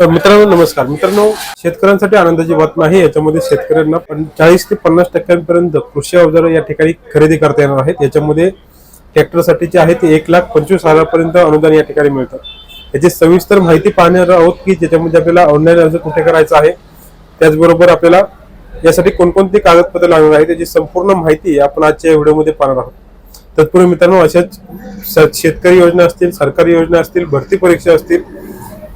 मित्रांनो नमस्कार. मित्रांनो शेतकऱ्यांसाठी आनंदाची बातमी आहे. याच्यामध्ये शेतकऱ्यांना पण चाळीस ते पन्नास टक्क्यांपर्यंत कृषी अवजारं या ठिकाणी खरेदी करता येणार आहेत. याच्यामध्ये ट्रॅक्टरसाठीचे आहे ते एक लाख पंचवीस हजारापर्यंत अनुदान या ठिकाणी मिळतं. याची सविस्तर माहिती पाहणार आहोत की ज्याच्यामध्ये आपल्याला ऑनलाईन अर्ज कुठे करायचा आहे त्याचबरोबर आपल्याला यासाठी कोणकोणती कागदपत्र लागणार आहे त्याची संपूर्ण माहिती आपण आजच्या व्हिडिओमध्ये पाहणार आहोत. तत्पूर्वी मित्रांनो अशाच शेतकरी योजना असतील सरकारी योजना असतील भरती परीक्षा असतील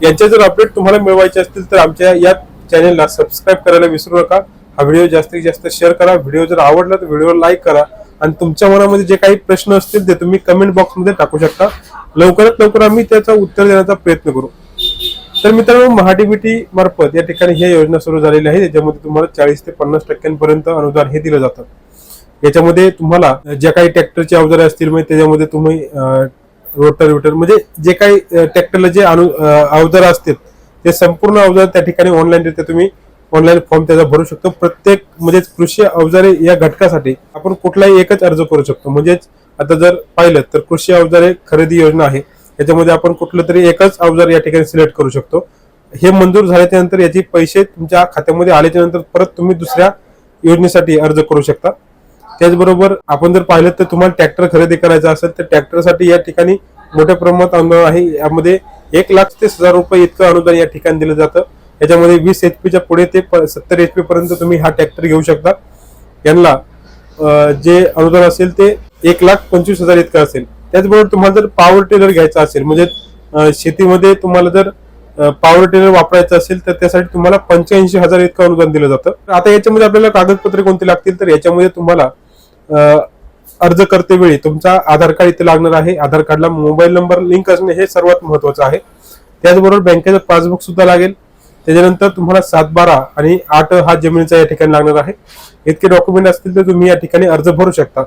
यांच्या जर अपडेट तुम्हाला मिळवायचे असतील तर आमच्या या चॅनेलला सबस्क्राईब करायला विसरू नका. हा व्हिडिओ जास्तीत जास्त शेअर करा. व्हिडिओ जर आवडला तर व्हिडिओ लाईक करा. आणि तुमच्या मनामध्ये जे काही प्रश्न असतील ते तुम्ही कमेंट बॉक्समध्ये टाकू शकता. लवकरात लवकर आम्ही त्याचा उत्तर देण्याचा प्रयत्न करू. तर मित्रांनो महाडीबीटी मार्फत या ठिकाणी ही योजना सुरू झालेली आहे. त्याच्यामध्ये तुम्हाला चाळीस ते पन्नास टक्क्यांपर्यंत अनुदान हे दिलं जातं. याच्यामध्ये तुम्हाला ज्या काही ट्रॅक्टरचे अवजारे असतील म्हणजे त्याच्यामध्ये तुम्ही रोटर विटर म्हणजे जे काही ट्रॅक्टरला जे अनु अवजार असतील ते संपूर्ण अवजार त्या ठिकाणी ऑनलाईन रित्या तुम्ही. ऑनलाईन फॉर्म त्याचा भरू शकतो. प्रत्येक म्हणजे कृषी अवजारे या घटकासाठी आपण कुठलाही एकच अर्ज करू शकतो. म्हणजेच आता जर पाहिलं तर कृषी अवजारे खरेदी योजना आहे. याच्यामध्ये आपण कुठलं तरी एकच अवजार या ठिकाणी सिलेक्ट करू शकतो. हे मंजूर झाल्याच्यानंतर याचे पैसे तुमच्या खात्यामध्ये आल्याच्यानंतर परत तुम्ही दुसऱ्या योजनेसाठी अर्ज करू शकता. त्याचबरोबर आपण जर पाहिलं तर तुम्हाला ट्रॅक्टर खरेदी करायचा असेल तर ट्रॅक्टरसाठी या ठिकाणी मोठ्या प्रमाणात अनुदान आहे. यामध्ये एक लाख ते हजार रुपये इतकं अनुदान या ठिकाणी दिलं जातं. याच्यामध्ये वीस एच पीच्या पुढे ते सत्तर एच पी पर्यंत तुम्ही हा ट्रॅक्टर घेऊ शकता. यांना जे अनुदान असेल ते एक लाख पंचवीस हजार इतकं असेल. त्याचबरोबर तुम्हाला जर पॉवर टेलर घ्यायचा असेल म्हणजे शेतीमध्ये तुम्हाला जर पॉवर टेलर वापरायचं असेल तर त्यासाठी तुम्हाला पंच्याऐंशी हजार इतकं अनुदान दिलं जातं. आता याच्यामध्ये आपल्याला कागदपत्रे कोणती लागतील? तर याच्यामध्ये तुम्हाला अर्ज करते वेळी तुमचा आधार कार्ड इथे लागणार आहे. आधार कार्डला मोबाईल नंबर लिंक असणे हे सर्वात महत्वाचं आहे. त्याचबरोबर बँकेचं पासबुक सुद्धा लागेल. त्याच्यानंतर तुम्हाला सात बारा आणि आठ हा जमिनीचा या ठिकाणी लागणार आहे. इतके डॉक्युमेंट असतील तर तुम्ही या ठिकाणी अर्ज भरू शकता.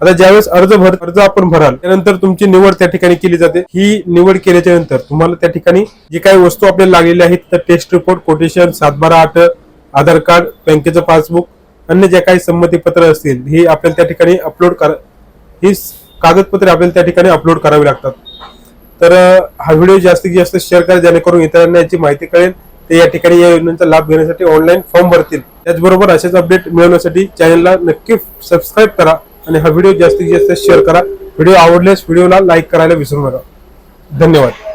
आता ज्यावेळेस अर्ज भर अर्ज आपण भराल त्यानंतर तुमची निवड त्या ठिकाणी केली जाते. ही निवड केल्याच्यानंतर तुम्हाला त्या ठिकाणी जी काही वस्तू आपल्याला लागलेल्या आहेत तर टेस्ट रिपोर्ट कोटेशन सात बारा आठ आधार कार्ड बँकेचं पासबुक अन्य ज्या काही संमतीपत्र असतील ही आपल्याला त्या ठिकाणी अपलोड करा ही कागदपत्रे आपल्याला त्या ठिकाणी अपलोड करावी लागतात. तर हा व्हिडिओ जास्तीत जास्त शेअर करा जेणेकरून इतरांना याची माहिती कळेल. ते या ठिकाणी या योजनेचा लाभ घेण्यासाठी ऑनलाईन फॉर्म भरतील. त्याचबरोबर असेच अपडेट मिळवण्यासाठी चॅनलला नक्की सबस्क्राईब करा आणि हा व्हिडिओ जास्तीत जास्त शेअर करा. व्हिडिओ आवडल्यास व्हिडिओला लाईक करायला विसरू नका. धन्यवाद.